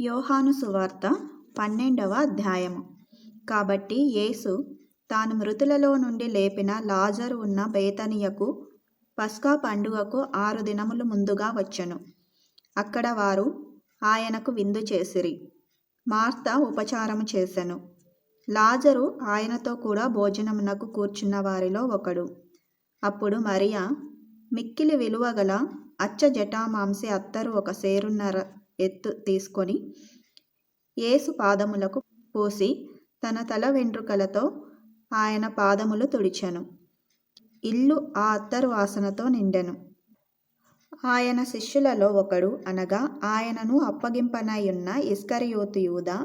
యోహాను సువార్త పన్నెండవ అధ్యాయము. కాబట్టి యేసు తాను మృతులలో నుండి లేపిన లాజరు ఉన్న బేతనియకు పస్కా పండుగకు ఆరు దినములు ముందుగా వచ్చెను. అక్కడ వారు ఆయనకు విందు చేసిరి. మార్త ఉపచారము చేసెను. లాజరు ఆయనతో కూడా భోజనమునకు కూర్చున్న వారిలో ఒకడు. అప్పుడు మరియా మిక్కిలి విలువగల అచ్చ జటామాంసి అత్తరు ఒక సేరున్నర ఎత్తు తీసుకొని యేసు పాదములకు పోసి తన తల వెంట్రుకలతో ఆయన పాదములు తుడిచెను. ఇల్లు ఆ అత్తరు వాసనతో నిండెను. ఆయన శిష్యులలో ఒకడు అనగా ఆయనను అప్పగింపనయున్న ఇస్కరియోతు యూదా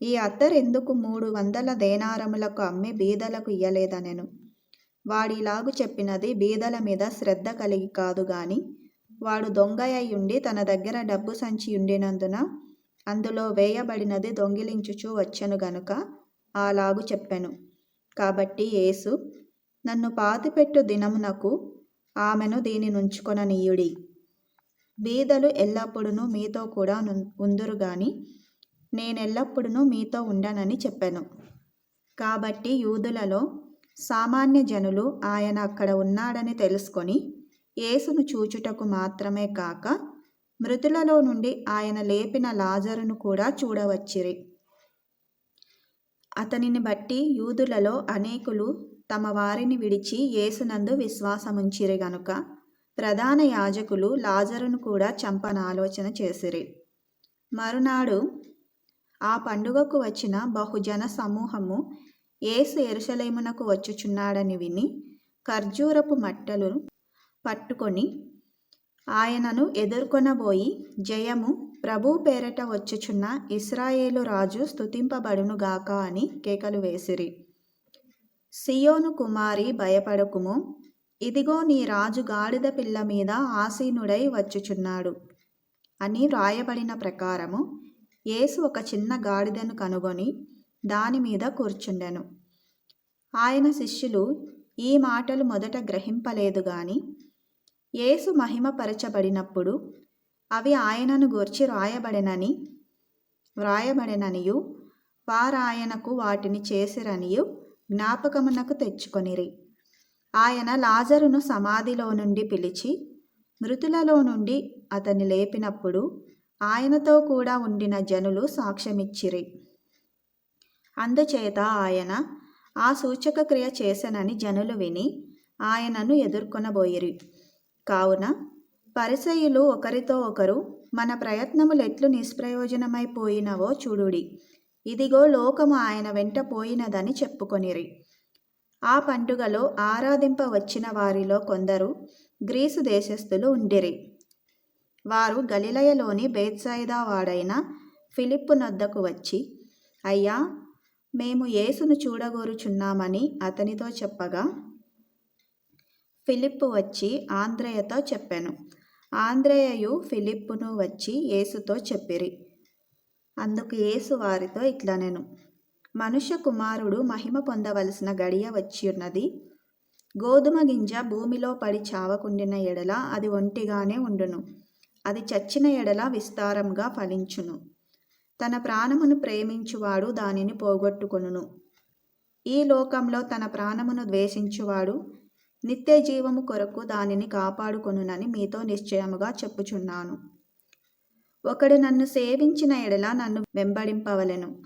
ఈ అత్తరెందుకు మూడు వందల దేనారములకు అమ్మి బీదలకు ఇయ్యలేదనెను. వాడిలాగు చెప్పినది బీదల మీద శ్రద్ధ కలిగి కాదు గాని వాడు దొంగయ్యుండి తన దగ్గర డబ్బు సంచి ఉండినందున అందులో వేయబడినది దొంగిలించుచూ వచ్చెను గనుక అలాగు చెప్పెను. కాబట్టి యేసు నన్ను పాతిపెట్టు దినమునకు ఆమెను దీని నుంచుకొననీయుడి. బీదలు ఎల్లప్పుడూ మీతో కూడా ఉందురు గాని నేనెల్లప్పుడూ మీతో ఉండనని చెప్పెను. కాబట్టి యూదులలో సామాన్య జనులు ఆయన అక్కడ ఉన్నాడని తెలుసుకొని యేసును చూచుటకు మాత్రమే కాక మృతులలో నుండి ఆయన లేపిన లాజరును కూడా చూడవచ్చిరి. అతనిని బట్టి యూదులలో అనేకులు తమ వారిని విడిచి యేసునందు విశ్వాసముంచిరి గనుక ప్రధాన యాజకులు లాజరును కూడా చంపనాలోచన చేసిరి. మరునాడు ఆ పండుగకు వచ్చిన బహుజన సమూహము ఏసు ఎరుసలేమునకు వచ్చుచున్నాడని విని ఖర్జూరపు మట్టలు పట్టుకొని ఆయనను ఎదుర్కొనబోయి జయము ప్రభు పేరట వచ్చుచున్న ఇస్రాయేలు రాజు స్థుతింపబడునుగాక అని కేకలు వేసిరి. సియోను కుమారి భయపడకుము ఇదిగో నీ రాజు గాడిద పిల్ల మీద ఆసీనుడై వచ్చుచున్నాడు అని వ్రాయబడిన ప్రకారము యేసు ఒక చిన్న గాడిదను కనుగొని దాని మీద కూర్చుండెను. ఆయన శిష్యులు ఈ మాటలు మొదట గ్రహింపలేదు గాని యేసు మహిమపరచబడినప్పుడు అవి ఆయనను గూర్చి వ్రాయబడినని వ్రాయబడెననియు వారాయనకు వాటిని చేసిరనియు జ్ఞాపకమునకు తెచ్చుకొనిరి. ఆయన లాజరును సమాధిలో నుండి పిలిచి మృతులలో నుండి అతన్ని లేపినప్పుడు ఆయనతో కూడా ఉండిన జనులు సాక్ష్యమిచ్చిరి. అందుచేత ఆయన ఆ సూచక క్రియ చేసనని జనులు విని ఆయనను ఎదుర్కొనబోయిరి. కావున పరిసయులు ఒకరితో ఒకరు మన ప్రయత్నములు ఎట్లు నిష్ప్రయోజనమైపోయినవో చూడుడి. ఇదిగో లోకము ఆయన వెంట పోయినదని చెప్పుకొనిరి. ఆ పండుగలో ఆరాధింప వచ్చిన వారిలో కొందరు గ్రీసు దేశస్థులు ఉండిరి. వారు గలిలయలోని బేత్సాయిదా వాడైన ఫిలిప్పు నద్దకు వచ్చి అయ్యా మేము యేసును చూడగోరుచున్నామని అతనితో చెప్పగా ఫిలిప్పు వచ్చి ఆంధ్రయతో చెప్పాను. ఆంధ్రేయయు ఫిలిప్పును వచ్చి యేసుతో చెప్పిరి. అందుకు యేసు వారితో ఇట్లా నేను. మనుష్య కుమారుడు మహిమ పొందవలసిన గడియ వచ్చి ఉన్నది గోధుమ గింజ భూమిలో పడి చావకుండిన ఎడల అది ఒంటిగానే ఉండును. అది చచ్చిన ఎడల విస్తారంగా ఫలించును. తన ప్రాణమును ప్రేమించువాడు దానిని పోగొట్టుకొనును. ఈ లోకంలో తన ప్రాణమును ద్వేషించువాడు నిత్య జీవము కొరకు దానిని కాపాడుకొనునని మీతో నిశ్చయముగా చెప్పుచున్నాను. ఒకడు నన్ను సేవించిన ఎడల నన్ను వెంబడింపవలెను.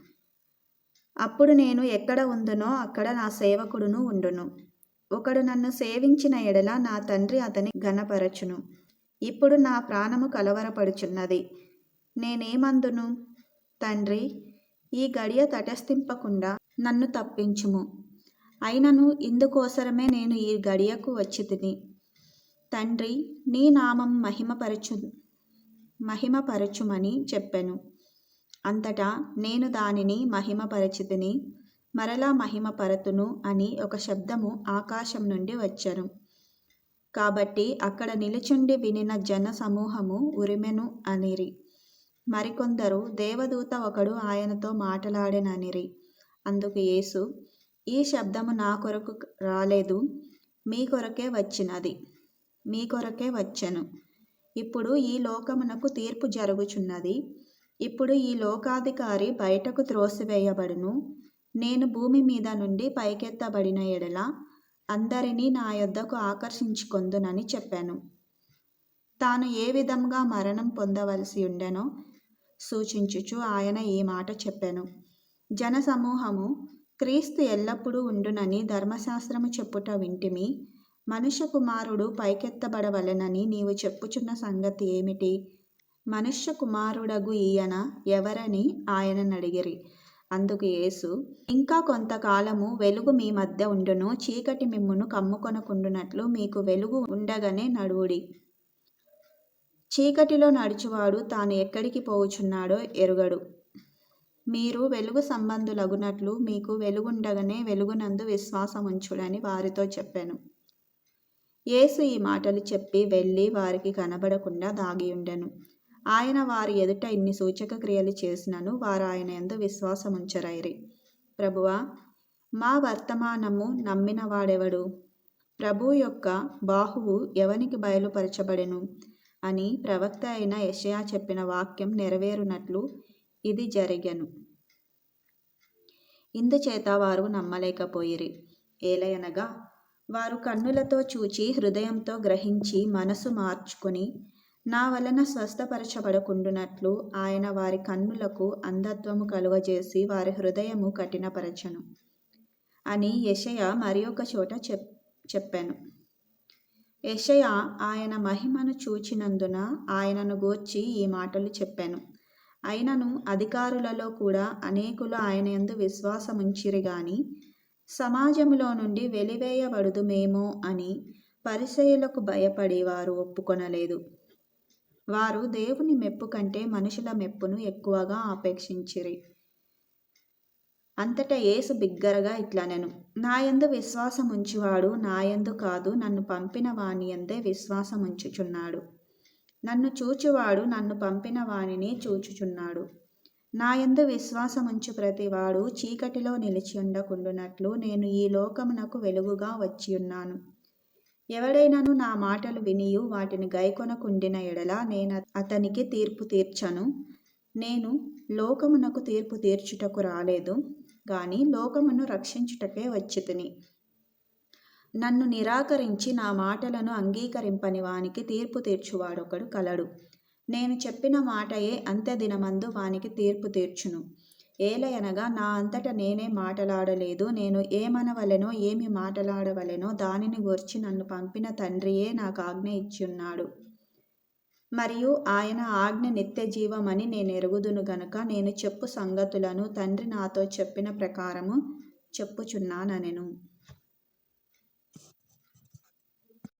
అప్పుడు నేను ఎక్కడ ఉందునో అక్కడ నా సేవకుడును ఉండును. ఒకడు నన్ను సేవించిన ఎడల నా తండ్రి అతని ఘనపరచును. ఇప్పుడు నా ప్రాణము కలవరపడుచున్నది. నేనేమందును? తండ్రి ఈ గడియ తటస్థింపకుండా నన్ను తప్పించుము. అయినను ఇందుకోసరమే నేను ఈ గడియకు వచ్చితిని. తండ్రి నీ నామం మహిమపరచు మహిమపరచుమని చెప్పెను. అంతటా నేను దానిని మహిమపరచితిని మరలా మహిమపరతును అని ఒక శబ్దము ఆకాశం నుండి వచ్చను. కాబట్టి అక్కడ నిలుచుండి వినిన జన సమూహము ఉరిమెను అనిరి. మరికొందరు దేవదూత ఒకడు ఆయనతో మాటలాడెననిరి. అందుకు యేసు ఈ శబ్దము నా కొరకు రాలేదు మీ కొరకే వచ్చినది మీ కొరకే వచ్చెను. ఇప్పుడు ఈ లోకమునకు తీర్పు జరుగుచున్నది. ఇప్పుడు ఈ లోకాధికారి బయటకు త్రోసివేయబడును. నేను భూమి మీద నుండి పైకెత్తబడిన ఎడల అందరినీ నా యొద్దకు ఆకర్షించుకొందునని చెప్పాను. తాను ఏ విధంగా మరణం పొందవలసి ఉండెనో సూచించుచు ఆయన ఈ మాట చెప్పాను. జనసమూహము క్రీస్తు ఎల్లప్పుడూ ఉండునని ధర్మశాస్త్రము చెప్పుట వింటిమి. మనుష్య కుమారుడు పైకెత్తబడవలెనని నీవు చెప్పుచున్న సంగతి ఏమిటి? మనుష్య కుమారుడగు ఈయన ఎవరని ఆయనను అడిగిరి అందుకు యేసు ఇంకా కొంతకాలము వెలుగు మీ మధ్య ఉండును చీకటి మిమ్మును కమ్ముకొనకుండునట్లు మీకు వెలుగు ఉండగానే నడువుడి. చీకటిలో నడుచువాడు తాను ఎక్కడికి పోవుచున్నాడో ఎరుగడు. మీరు వెలుగు సంబంధులగునట్లు మీకు వెలుగుండగానే వెలుగునందు విశ్వాసం ఉంచుడని వారితో చెప్పాను. యేసు ఈ మాటలు చెప్పి వెళ్ళి వారికి కనబడకుండా దాగియుండెను. ఆయన వారి ఎదుట ఇన్ని సూచక క్రియలు చేసినను వారు ఆయన ఎందు విశ్వాసముంచరైరి. ప్రభువా మా వర్తమానము నమ్మిన వాడెవడు ప్రభు యొక్క బాహువు ఎవనికి బయలుపరచబడెను? అని ప్రవక్త అయిన యషయా చెప్పిన వాక్యం నెరవేరునట్లు ఇది జరిగను. ఇందుచేత వారు నమ్మలేకపోయిరి. ఏలయనగా వారు కన్నులతో చూచి హృదయంతో గ్రహించి మనసు మార్చుకుని నా వలన స్వస్థపరచబడకుండునట్లు ఆయన వారి కన్నులకు అంధత్వము కలుగజేసి వారి హృదయము కఠినపరచను అని యషయ మరి ఒక చోట చెప్ చెప్పాను. యషయ ఆయన మహిమను చూచినందున ఆయనను గూర్చి ఈ మాటలు చెప్పాను. అయినను అధికారులలో కూడా అనేకులు ఆయన యందు విశ్వాసముంచిరి గాని సమాజములో నుండి వెలివేయబడుదుమేమో అని పరిసయులకు భయపడి వారు ఒప్పుకొనలేదు. వారు దేవుని మెప్పు కంటే మనుషుల మెప్పును ఎక్కువగా ఆపేక్షించిరి. అంతటా యేసు బిగ్గరగా ఇట్లనెను నాయందు విశ్వాసముంచువాడు నాయందు కాదు నన్ను పంపిన వాని ఎందే విశ్వాసముంచుచున్నాడు. నన్ను చూచువాడు నన్ను పంపిన వానిని చూచుచున్నాడు. నాయందు విశ్వాసముంచు ప్రతివాడు చీకటిలో నిలిచి ఉండకుండునట్లు నేను ఈ లోకమునకు వెలుగుగా వచ్చియున్నాను. ఎవడైనను నా మాటలు వినియు వాటిని గైకొనకుండిన ఎడల నేను అతనికి తీర్పు తీర్చను. నేను లోకమునకు తీర్పు తీర్చుటకు రాలేదు గాని లోకమును రక్షించుటకే వచ్చితిని. నన్ను నిరాకరించి నా మాటలను అంగీకరింపని వానికి తీర్పు తీర్చువాడొకడు కలడు. నేను చెప్పిన మాటయే అంత్యదినమందు వానికి తీర్పు తీర్చును. ఏలయనగా నా అంతట నేనే మాటలాడలేదు. నేను ఏమనవలెనో ఏమి మాటలాడవలెనో దానిని గురించి నన్ను పంపిన తండ్రియే నాకు ఆజ్ఞ ఇచ్చియున్నాడు. మరియు ఆయన ఆజ్ఞ నిత్య జీవమని నేను ఎరుగుదును గనుక నేను చెప్పు సంగతులను తండ్రి నాతో చెప్పిన ప్రకారము చెప్పుచున్నానెను